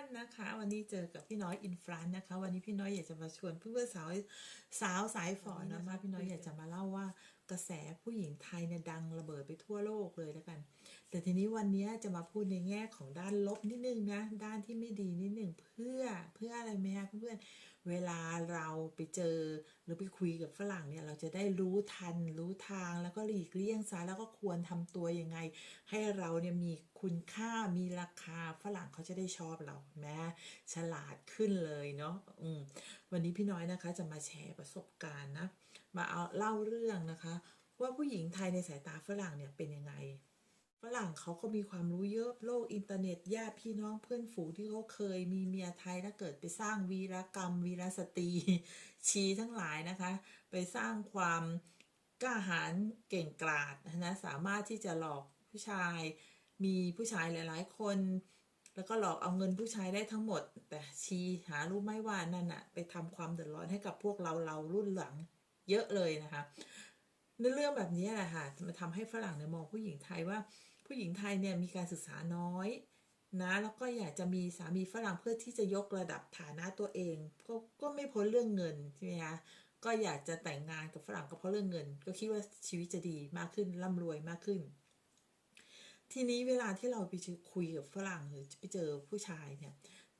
นนะคะวันนี้เจอกับพี่น้อยอินฟรานนะคะ วันนี้พี่น้อยอยากจะมาชวนเพื่อนๆสาวสาวสายฝอนะมาพี่น้อยอยากจะมาเล่าว่า กระแสผู้หญิงไทยเนี่ยดังระเบิดไปทั่วโลกเลยแล้วกัน แต่ทีนี้วันนี้จะมาพูดในแง่ของด้านลบนิดนึงนะ ด้านที่ไม่ดีนิดนึงเพื่อเพื่ออะไรไหมคะเพื่อนเวลาเราไปเจอหรือไปคุยกับฝรั่งเนี่ยเราจะได้รู้ทันรู้ทางแล้วก็หลีกเลี่ยงซะแล้วก็ควรทำตัวยังไง ให้เราเนี่ยมีคุณค่ามีราคาฝรั่งเขาจะได้ชอบเราแม้ฉลาดขึ้นเลยเนาะอืมวันนี้พี่น้อยนะคะจะมาแชร์ประสบการณ์นะ มาเอาเล่าเรื่องนะคะ ว่าผู้หญิงไทยในสายตาฝรั่งเนี่ยเป็นยังไง ฝรั่งเขาก็มีความรู้เยอะโลกอินเทอร์เน็ตญาติพี่น้องเพื่อนฝูงที่เขาเคยมีเมียไทยถ้าเกิดไปสร้างวีรกรรม วีรสตรี ชีทั้งหลายนะคะ ไปสร้างความกล้าหาญเก่งกราดนะสามารถที่จะหลอกผู้ชาย มีผู้ชายหลาย ๆ คนแล้วก็หลอกเอาเงินผู้ชายได้ทั้งหมด แต่ชีหารู้ไหมว่านั่นอะไปทำความเดือดร้อนให้กับพวกเราเรารุ่นหลัง เยอะเลยนะคะในเรื่องแบบนี้แหละค่ะมันทำให้ฝรั่งเนี่ยมองผู้หญิงไทยว่า ผู้หญิงไทยเนี่ยมีการศึกษาน้อยนะแล้วก็อยากจะมีสามีฝรั่งเพื่อที่จะยกระดับฐานะตัวเองก็ก็ไม่พ้นเรื่องเงินใช่ไหมคะก็อยากจะแต่งงานกับฝรั่งก็เพราะเรื่องเงิน ก็คิดว่าชีวิตจะดีมากขึ้นร่ำรวยมากขึ้น ทีนี้เวลาที่เราไปคุยกับฝรั่งหรือไปเจอผู้ชายเนี่ย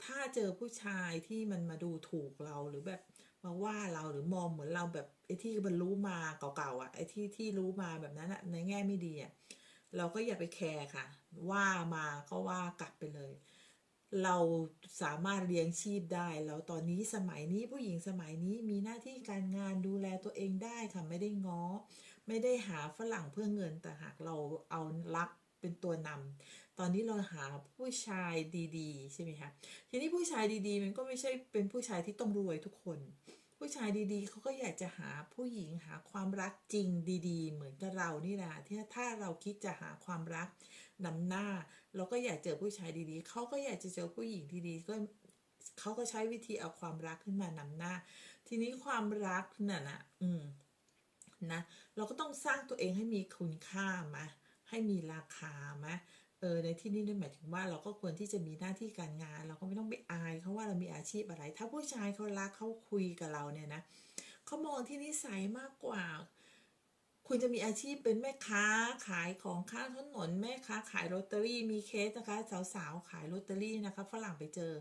ถ้าเจอผู้ชายที่มันมาดูถูกเราหรือแบบ มาว่าเราหรือมองเหมือนเราแบบไอ้ที่มันรู้มาเก่าๆอะไอ้ที่ที่รู้มาแบบนั้นอะในแง่ไม่ดีอะเราก็อย่าไปแคร์ค่ะ ว่ามาก็ว่ากลับไปเลย เราสามารถเลี้ยงชีพได้ แล้วตอนนี้สมัยนี้ผู้หญิงสมัยนี้มีหน้าที่การงานดูแลตัวเองได้ค่ะไม่ได้ง้อ ไม่ได้หาฝรั่งเพื่อเงินแต่หากเราเอารักเป็นตัวนำตอนนี้เราหาผู้ชายดี ๆ ใช่ไหมคะทีนี้ผู้ชายดี ๆ มันก็ไม่ใช่เป็นผู้ชายที่ต้องรวยทุกคน ผู้ชายดีๆ เขาก็อยากจะหาผู้หญิงหาความรักจริงดีๆ เหมือนกับเรานี่แหละที่ถ้าเราคิดจะหาความรักนำหน้า เราก็อยากเจอผู้ชายดีๆ เขาก็อยากจะเจอผู้หญิงดีๆก็เขาก็ใช้วิธีเอาความรักขึ้นมานำหน้า ทีนี้ความรักน่ะนะอืมนะ เราก็ต้องสร้างตัวเองให้มีคุณค่ามาให้มีราคามา เออในที่นี้นั่นหมายถึงว่าเราก็ควรที่จะมีหน้าที่การงาน เราก็ไม่ต้องไปอายเขาว่าเรามีอาชีพอะไร ถ้าผู้ชายเขารักเขาคุยกับเราเนี่ยนะเขามองที่นิสัยมากกว่า คุณจะมีอาชีพเป็นแม่ค้าขายของข้างถนนแม่ค้าขายลอตเตอรี่มีเคสนะคะ สาวๆขายลอตเตอรี่นะคะฝรั่งไปเจอ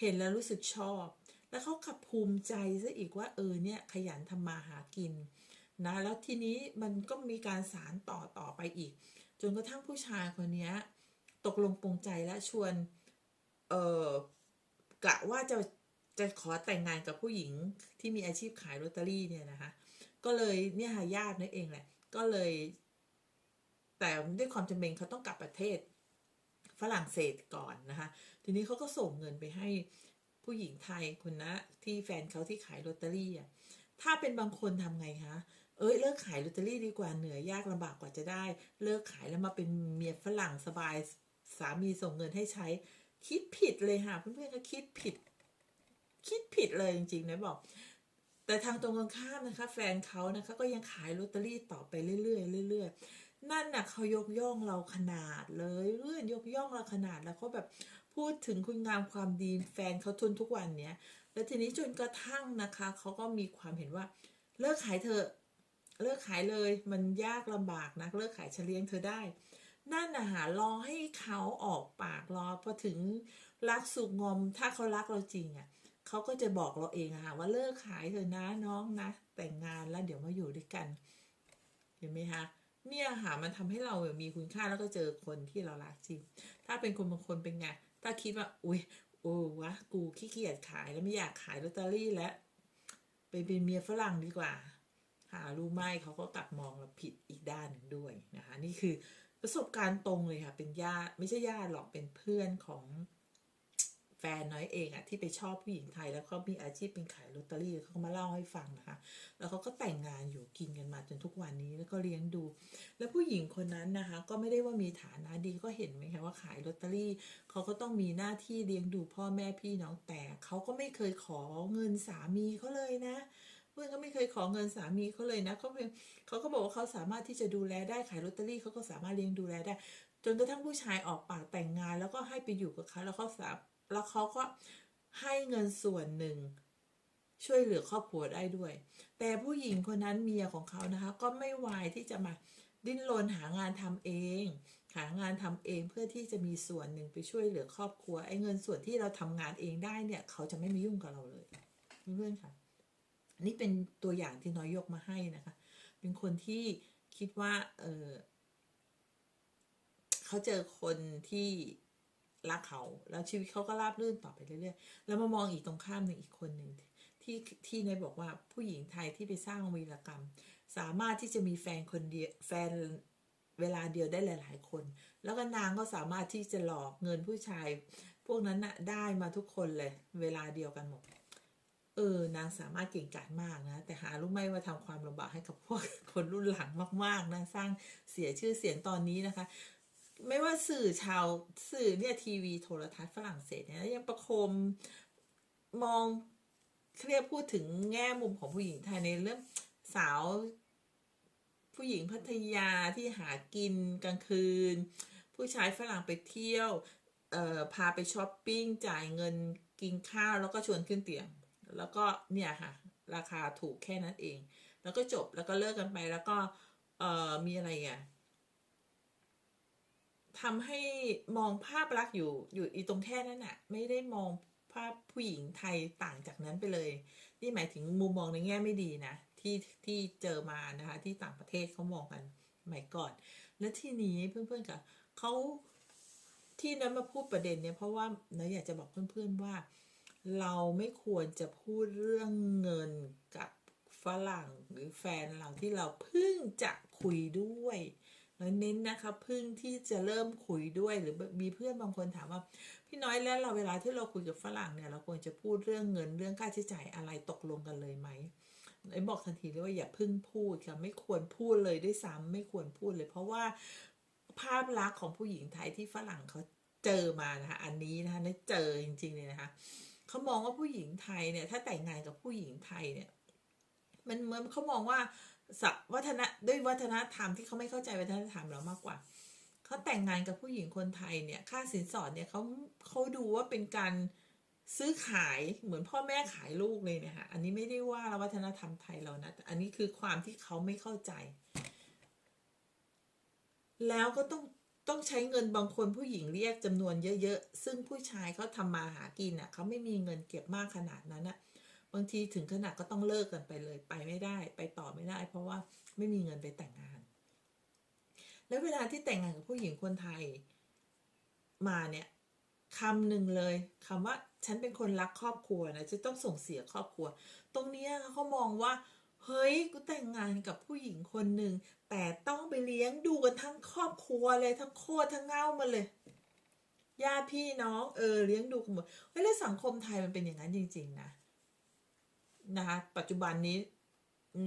เห็นแล้วรู้สึกชอบ แล้วเขาขับภูมิใจซะอีกว่าเออเนี่ยขยันทำมาหากินนะแล้วทีนี้มันก็มีการสารต่อต่อไปอีก จนกระทั่งผู้ชายคนนี้ตกลงปรงใจและชวน เออกะว่าจะจะขอแต่งงานกับผู้หญิงที่มีอาชีพขายลอตเตอรี่เนี่ยนะคะ ก็เลยเนี่ยค่ะญาตินั่นเองแหละ ก็เลย แต่ด้วยความจำเป็นเขาต้องกลับประเทศฝรั่งเศสก่อนนะคะ ทีนี้เขาก็ส่งเงินไปให้ผู้หญิงไทยคนนะที่แฟนเขาที่ขายลอตเตอรี่อะ ถ้าเป็นบางคนทำไงคะ เอ้ยเลิกขายลอตเตอรี่ดีกว่าเหนื่อยยากลำบากกว่าจะได้ เลิกขายแล้วมาเป็นเมียฝรั่งสบายสามีส่งเงินให้ใช้ คิดผิดเลยค่ะเพื่อนๆก็คิดผิด คิดผิดเลยจริงๆนะบอก แต่ทางตรงกันข้ามนะคะ แฟนเขานะคะก็ยังขายลอตเตอรี่ต่อไปเรื่อยๆเรื่อยๆนั่นน่ะเขายกย่องเราขนาดเลยเรื่อนยกย่องเราขนาดแล้วเขาแบบพูดถึงคุณงามความดีแฟนเขาทุนทุกวันเนี้ยแล้วทีนี้จนกระทั่งนะคะเขาก็มีความเห็นว่า เลิกขายเถอะ เลิกขายเลยมันยากลำบากนะเลิกขายเฉลียงเธอได้ นั่นนะหารอให้เขาออกปากรอพอถึงรักสุกงอม ถ้าเขารักเราจริงอะ่ะเขาก็จะบอกเราเองอะค่ะว่าเลิกขายเถอะนะน้องนะ แต่งงานแล้วเดี๋ยวมาอยู่ด้วยกัน เห็นไหมคะเนี่ยค่ะมันทำให้เรามีคุณค่าแล้วก็เจอคนที่เรารักจริง ถ้าเป็นคนบางคนเป็นไงถ้าคิดว่าอุ้ยโอ้วะกูขี้เกียจขายแล้วไม่อยากขายลอตเตอรี่แล้วไปเป็นเมียฝรั่งดีกว่า หารู้ไหมเขาก็กลับมองเราผิดอีกด้านหนึ่งด้วยนะคะนี่คือประสบการณ์ตรงเลยค่ะ เป็นญาติไม่ใช่ญาติหรอกเป็นเพื่อนของแฟนน้อยเองอะที่ไปชอบผู้หญิงไทยแล้วเขามีอาชีพเป็นขายลอตเตอรี่เขามาเล่าให้ฟังนะคะ แล้วเขาก็แต่งงานอยู่กินกันมาจนทุกวันนี้แล้วก็เลี้ยงดู แล้วผู้หญิงคนนั้นนะคะ ก็ไม่ได้ว่ามีฐานะดีก็เห็นไหมคะว่าขายลอตเตอรี่เขาก็ต้องมีหน้าที่เลี้ยงดูพ่อแม่พี่น้องแต่เขาก็ไม่เคยขอเงินสามีเขาเลยนะเเพื่อนก็ไม่เคยขอเงินสามีเขาเลยนะเขาเป็นเขาก็บอกว่าเขาสามารถที่จะดูแลได้ขายลอตเตอรี่เขาก็สามารถเลี้ยงดูแลได้ จนกระทั่งผู้ชายออกปากแต่งงาน แล้วก็ให้ไปอยู่กับเขาแล้วเขาสามแล้วเขาก็ให้เงินส่วนหนึ่ง ช่วยเหลือครอบครัวได้ด้วย แต่ผู้หญิงคนนั้นเมียของเขานะคะ ก็ไม่วายที่จะมาดิ้นรนหางานทำเอง หางานทำเองเพื่อที่จะมีส่วนหนึ่งไปช่วยเหลือครอบครัวไอ้เงินส่วนที่เราทำงานเองได้เนี่ย เขาจะไม่มายุ่งกับเราเลยเพื่อนค่ะ นี่เป็นตัวอย่างที่น้อยยกมาให้นะคะ เป็นคนที่คิดว่าเออเขาเจอคนที่รักเขาแล้วชีวิตเขาก็ราบรื่นต่อไปเรื่อยๆ แล้วมามองอีกตรงข้ามหนึ่งอีกคนหนึ่งที่ที่ในบอกว่าผู้หญิงไทยที่ไปสร้างวีรกรรม สามารถที่จะมีแฟนคนเดียวแฟนเวลาเดียวได้หลาย ๆ คน แล้วก็นางก็สามารถที่จะหลอกเงินผู้ชาย พวกนั้นน่ะได้มาทุกคนเลย เวลาเดียวกันหมด เออนางสามารถเก่งกาจมากนะ แต่หารู้ไหมว่าทำความลำบากให้กับพวกคนรุ่นหลังมาก ๆนะสร้างเสียชื่อเสียงตอนนี้นะคะ ไม่ว่าสื่อชาวสื่อเนี่ยทีวีโทรทัศน์ฝรั่งเศสเนี่ยยังประคมมองเครียกพูดถึงแง่มุมของผู้หญิงไทยในเรื่องสาว ผู้หญิงพัทยาที่หากินกลางคืน ผู้ชายฝรั่งไปเที่ยวเอ่อพาไปช้อปปิ้งจ่ายเงินกินข้าวแล้วก็ชวนขึ้นเตียง แล้วก็เนี่ยค่ะ ราคาถูกแค่นั้นเอง แล้วก็จบแล้วก็เลิกกันไปแล้วก็เอ่อมีอะไรอะทำให้มองภาพลักษณ์อยู่อยู่อีตรงแค่นั้นน่ะ ไม่ได้มองภาพผู้หญิงไทยต่างจากนั้นไปเลย นี่หมายถึงมุมมองในแง่ไม่ดีนะที่ที่เจอมานะคะ ที่ต่างประเทศเขามองกันสมัยก่อน และที่นี้เพื่อนๆกับเขาที่นั้นมาพูดประเด็นเนี่ยเพราะว่าเนยอยากจะบอกเพื่อนๆว่า เราไม่ควรจะพูดเรื่องเงินกับฝรั่งหรือแฟนเราที่เราเพิ่งจะคุยด้วยแล้วเน้นนะคะเพิ่งที่จะเริ่มคุยด้วยหรือมีเพื่อนบางคนถามว่า พี่น้อยแล้วเราเวลาที่เราคุยกับฝรั่งเนี่ยเราควรจะพูดเรื่องเงินเรื่องค่าใช้จ่ายอะไรตกลงกันเลยไหมไอ้บอกทันทีเลยว่าอย่าเพิ่งพูดค่ะไม่ควรพูดเลยด้วยซ้ำไม่ควรพูดเลย เพราะว่าภาพลักษณ์ของผู้หญิงไทยที่ฝรั่งเขาเจอมานะคะอันนี้นะคะได้เจอจริงๆเลยนะคะ เขามองว่าผู้หญิงไทยเนี่ย ถ้าแต่งงานกับผู้หญิงไทยเนี่ย มันเหมือนเขามองว่าสวัฒนะด้วยวัฒนธรรมที่เขาไม่เข้าใจวัฒนธรรมเรามากกว่าเขาแต่งงานกับผู้หญิงคนไทยเนี่ย ค่าสินสอดเนี่ยเขาเขาดูว่าเป็นการซื้อขายเหมือนพ่อแม่ขายลูกเลยเนี่ยค่ะอันนี้ไม่ได้ว่าวัฒนธรรมไทยเรานะแต่อันนี้คือความที่เขาไม่เข้าใจ แล้วก็ต้อง ต้องใช้เงินบางคนผู้หญิงเรียกจำนวนเยอะๆ ซึ่งผู้ชายเขาทำมาหากินอะเขาไม่มีเงินเก็บมากขนาดนั้นอะบางทีถึงขนาดก็ต้องเลิกกันไปเลยไปไม่ได้ ไปต่อไม่ได้ เพราะว่าไม่มีเงินไปแต่งงาน แล้วเวลาที่แต่งงานกับผู้หญิงคนไทยมาเนี่ยคำหนึ่งเลยคำว่าฉันเป็นคนรักครอบครัวนะจะต้องส่งเสียครอบครัว ตรงนี้เขามองว่า เฮ้ยกูแต่งงานกับผู้หญิงคนหนึ่งแต่ต้องไปเลี้ยงดูกันทั้งครอบครัวเลยทั้งโคตรทั้งเง่ามาเลยญาติพี่น้องเออเลี้ยงดูกันหมดเฮ้ยแล้วสังคมไทยมันเป็นอย่างนั้นจริง ๆ นะนะคะปัจจุบันนี้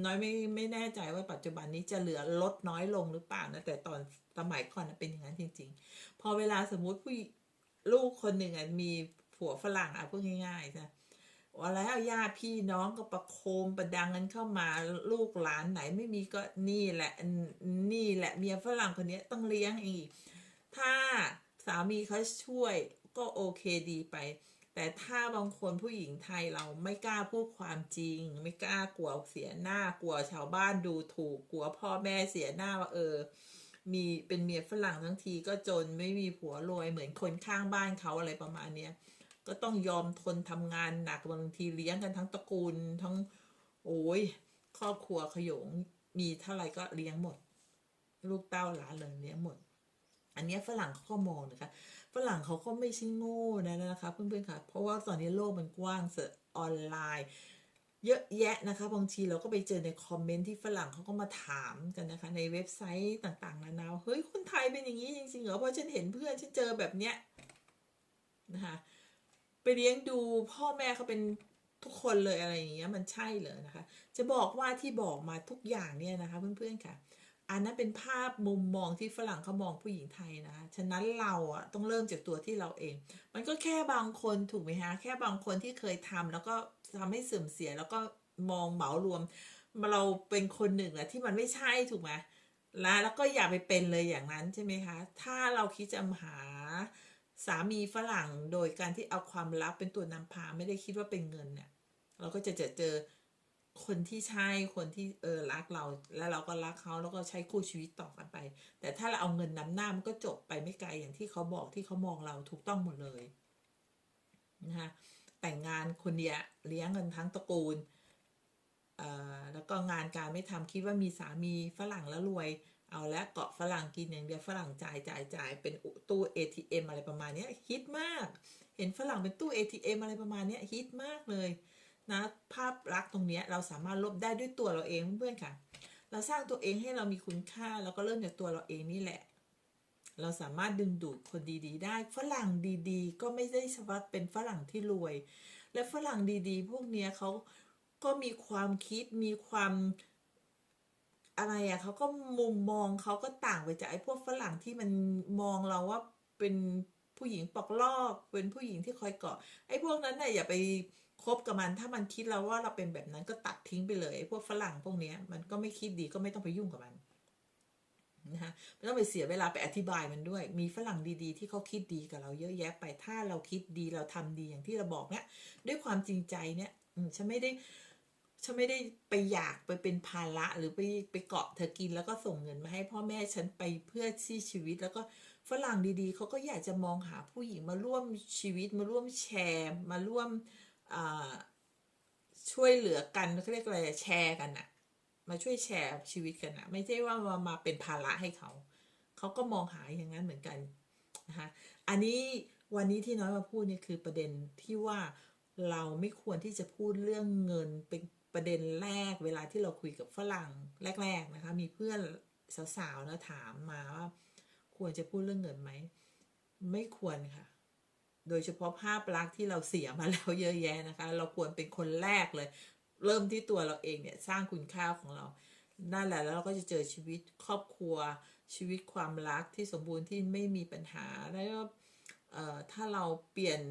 น้อยไม่ไม่แน่ใจว่าปัจจุบันนี้จะเหลือลดน้อยลงหรือเปล่านะแต่ตอนสมัยก่อนนะเป็นอย่างนั้นจริง ๆ พอเวลาสมมุติผู้ลูกคนหนึ่งมีผัวฝรั่งอะพูดง่ายๆนะ ว่าแล้วญาติพี่น้องก็ประโคมประดังกันเข้ามาลูกหลานไหนไม่มีก็นี่แหละนี่แหละเมียฝรั่งคนนี้ต้องเลี้ยงอีก ถ้าสามีเขาช่วยก็โอเคดีไป แต่ถ้าบางคนผู้หญิงไทยเราไม่กล้าพูดความจริง ไม่กล้ากลัวเสียหน้ากลัวชาวบ้านดูถูกกลัวพ่อแม่เสียหน้าว่าเออ มีเป็นเมียฝรั่งทั้งทีก็จนไม่มีผัวรวยเหมือนคนข้างบ้านเขาอะไรประมาณเนี้ย ก็ต้องยอมทนทำงานหนักบางทีเลี้ยงกันทั้งตระกูลทั้ง โอ้ยครอบครัวขยงมีเท่าไหร่ก็เลี้ยงหมด ลูกเต้าหลานเลยเลี้ยงหมด อันนี้ฝรั่งเขาก็มองนะคะฝรั่งเขาก็ไม่ใช่โง่นะนะคะเพื่อนๆค่ะ เพราะว่าตอนนี้โลกมันกว้างเสออนไลน์ เยอะแยะนะคะบางทีเราก็ไปเจอในคอมเมนต์ที่ฝรั่งเขาก็มาถามกันนะคะ ในเว็บไซต์ต่างๆนานาเฮ้ยคนไทยเป็นอย่างนี้จริงๆเหรอเพราะฉันเห็นเพื่อนฉันเจอแบบเนี้ยนะคะ ไปเลี้ยงดูพ่อแม่เขาเป็นทุกคนเลยอะไรอย่างเงี้ยมันใช่เหรอนะคะ จะบอกว่าที่บอกมาทุกอย่างเนี่ยนะคะ เพื่อนๆค่ะ อันนั้นเป็นภาพมุมมองที่ฝรั่งเขามองผู้หญิงไทยนะคะฉะนั้นเราอะต้องเริ่มจากตัวที่เราเอง มันก็แค่บางคนถูกไหมฮะแค่บางคนที่เคยทำแล้วก็ทำให้เสื่อมเสียแล้วก็มองเหมารวม เราเป็นคนหนึ่งแหละที่มันไม่ใช่ถูกไหมแล้วแล้วก็อย่าไปเป็นเลยอย่างนั้นใช่ไหมคะ ถ้าเราคิดจะหา สามีฝรั่งโดยการที่เอาความลับเป็นตัวนำพาไม่ได้คิดว่าเป็นเงินเนี่ย เราก็จะเจอเจอคนที่ใช่คนที่เออรักเรา แล้วเราก็รักเขาแล้วก็ใช้คู่ชีวิตต่อกันไป แต่ถ้าเราเอาเงินนำหน้ามันก็จบไปไม่ไกลอย่างที่เขาบอกที่เขามองเราถูกต้องหมดเลยนะคะแต่งงานคนเดียวเลี้ยงเงินทั้งตระกูลเอ่อแล้วก็งานการไม่ทำคิดว่ามีสามีฝรั่งแล้วรวย เอาละเกาะฝรั่งกินอย่างเดียวฝรั่งจ่ายจ่ายจ่ายเป็นตู้ ATM อะไรประมาณนี้ฮิตมาก เห็นฝรั่งเป็นตู้ ATM อะไรประมาณนี้ฮิตมากเลยนะภาพลักษณ์ตรงนี้เราสามารถลบได้ด้วยตัวเราเองเพื่อนๆค่ะ เราสร้างตัวเองให้เรามีคุณค่าแล้วก็เริ่มจากตัวเราเองนี่แหละ เราสามารถดึงดูดคนดีๆ ได้ฝรั่งดีๆ ก็ไม่ได้เฉพาะเป็นฝรั่งที่รวย และฝรั่งดีๆ พวกเนี้ยเขาก็มีความคิดมีความ อะไรอะเขาก็มุมมองเขาก็ต่างไปจากไอ้พวกฝรั่งที่มันมองเราว่าเป็นผู้หญิงปอกลอก เป็นผู้หญิงที่คอยเกาะ ไอ้พวกนั้นน่ะอย่าไปคบกับมัน ถ้ามันคิดแล้วว่าเราเป็นแบบนั้นก็ตัดทิ้งไปเลยไอ้พวกฝรั่งพวกเนี้ย มันก็ไม่คิดดีก็ไม่ต้องไปยุ่งกับมันนะคะไม่ต้องไปเสียเวลาไปอธิบายมันด้วย มีฝรั่งดีๆ ที่เขาคิดดีกับเราเยอะแยะไป ถ้าเราคิดดีเราทำดีอย่างที่เราบอกเนี่ยด้วยความจริงใจเนี่ยฉันไม่ได้ ฉันไม่ได้ไปอยากไปเป็นภาระหรือไปไปเกาะเธอกินแล้วก็ส่งเงินมาให้พ่อแม่ฉันไปเพื่อที่ชีวิตแล้วก็ฝรั่งดีๆเขาก็อยากจะมองหาผู้หญิงมาร่วมชีวิตมาร่วมแชร์ มาร่วมช่วยเหลือกันเขาเรียกอะไรแชร์กันอะมาช่วยแชร์ชีวิตกันอะไม่ใช่ว่ามามาเป็นภาระให้เขาเขาก็มองหาอย่างนั้นเหมือนกันนะคะอันนี้วันนี้ที่น้อยมาพูดนี่คือประเด็นที่ว่าเราไม่ควรที่จะพูดเรื่องเงินเป็น ประเด็นแรกเวลาที่เราคุยกับฝรั่งแรก ๆนะคะ มีเพื่อนสาวๆนะถามมาว่าควรจะพูดเรื่องเงินไหม ไม่ควรค่ะ โดยเฉพาะภาพลักษณ์ที่เราเสียมาแล้วเยอะแยะนะคะ เราควรเป็นคนแรกเลย เริ่มที่ตัวเราเองเนี่ยสร้างคุณค่าของเรา นั่นแหละแล้วเราก็จะเจอชีวิตครอบครัวชีวิตความรักที่สมบูรณ์ที่ไม่มีปัญหาแล้วถ้าเราเปลี่ยน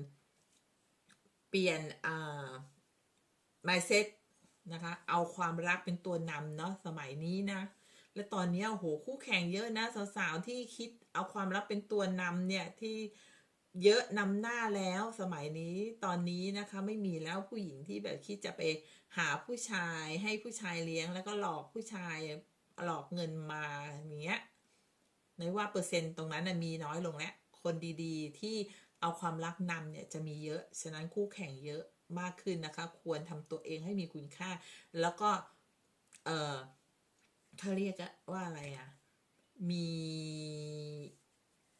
เปลี่ยนอ่า mindset นะคะ เอาความรักเป็นตัวนำเนาะสมัยนี้นะ และตอนนี้โอ้โหคู่แข่งเยอะนะสาวๆที่คิดเอาความรักเป็นตัวนำเนี่ยที่เยอะนำหน้าแล้วสมัยนี้ตอนนี้นะคะไม่มีแล้วผู้หญิงที่แบบคิดจะไปหาผู้ชายให้ผู้ชายเลี้ยงแล้วก็หลอกผู้ชายหลอกเงินมาอย่างเงี้ยในว่าเปอร์เซ็นต์ตรงนั้นนะมีน้อยลงแล้วคนดีๆ ที่เอาความรักนำเนี่ยจะมีเยอะ ฉะนั้นคู่แข่งเยอะ มากขึ้นนะคะ ควรทำตัวเองให้มีคุณค่า แล้วก็ เออเขาเรียกว่าอะไรอะมี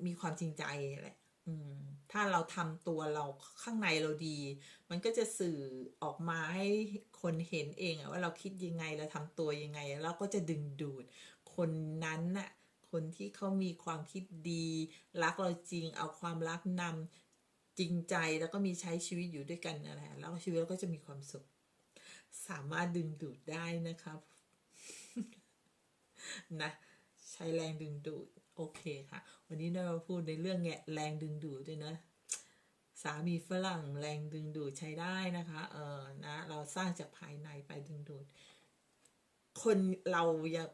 มีความจริงใจแหละอืมถ้าเราทำตัวเราข้างในเราดี มันก็จะสื่อออกมาให้คนเห็นเองอะว่าเราคิดยังไงเราทำตัวยังไงแล้วก็จะดึงดูด คนนั้นน่ะคนที่เขามีความคิดดี รักเราจริง เอาความรักนำ จริงใจแล้วก็มีใช้ชีวิตอยู่ด้วยกันนั่นแหละแล้วชีวิตเราก็จะมีความสุข สามารถดึงดูดได้นะครับนะใช้แรงดึงดูดโอเคค่ะ วันนี้เรามาพูดในเรื่องแงแรงดึงดูดด้วยนะ สามีฝรั่งแรงดึงดูดใช้ได้นะคะเออนะเราสร้างจากภายในไปดึงดูด คนเราอยาก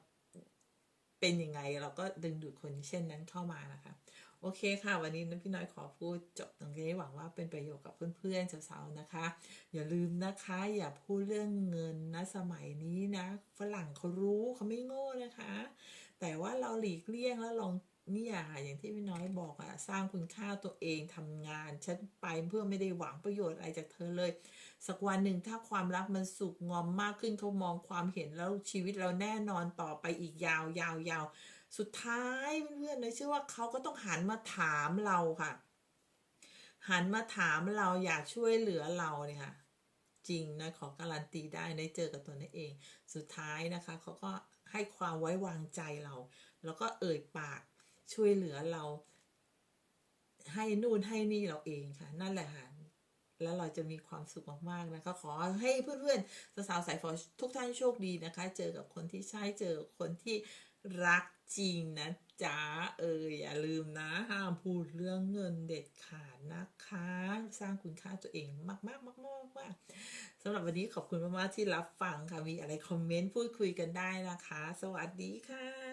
เป็นยังไงเราก็ดึงดูดคนเช่นนั้นเข้ามานะคะ โอเคค่ะ วันนี้พี่น้อยขอพูดจบตรงนี้หวังว่าเป็นประโยชน์กับเพื่อนๆสาวๆนะคะ อย่าลืมนะคะ อย่าพูดเรื่องเงินนะสมัยนี้นะ ฝรั่งเขารู้เขาไม่โง่นะคะ แต่ว่าเราหลีกเลี่ยงแล้วลองเนี่ยค่ะอย่างที่พี่น้อยบอกอะสร้างคุณค่าตัวเองทำงาน ฉันไปเพื่อไม่ได้หวังประโยชน์อะไรจากเธอเลย สักวันหนึ่งถ้าความรักมันสุกงอมมากขึ้นเขามองความเห็นแล้วชีวิตเราแน่นอนต่อไปอีกยาวยาวยาว สุดท้ายเพื่อนๆเลยเชื่อว่าเขาก็ต้องหันมาถามเราค่ะ หันมาถามเราอยากช่วยเหลือเราเนี่ยค่ะ จริงนะขอการันตีได้ได้เจอกับตัวนี้เอง สุดท้ายนะคะเขาก็ให้ความไว้วางใจเรา แล้วก็เอ่ยปากช่วยเหลือเรา ให้นู่นให้นี่เราเองค่ะ นั่นแหละค่ะแล้วเราจะมีความสุขมากๆนะคะ ขอให้เพื่อนๆสาวๆสายฝอทุกท่านโชคดีนะคะ เจอกับคนที่ใช่เจอคนที่ รักจริงนะจ๊ะเอออย่าลืมนะ ห้ามพูดเรื่องเงินเด็ดขาดนะคะ สร้างคุณค่าตัวเองมากๆมากๆมากๆสำหรับวันนี้ขอบคุณมากๆที่รับฟังค่ะ มีอะไรคอมเมนต์พูดคุยกันได้นะคะ สวัสดีค่ะ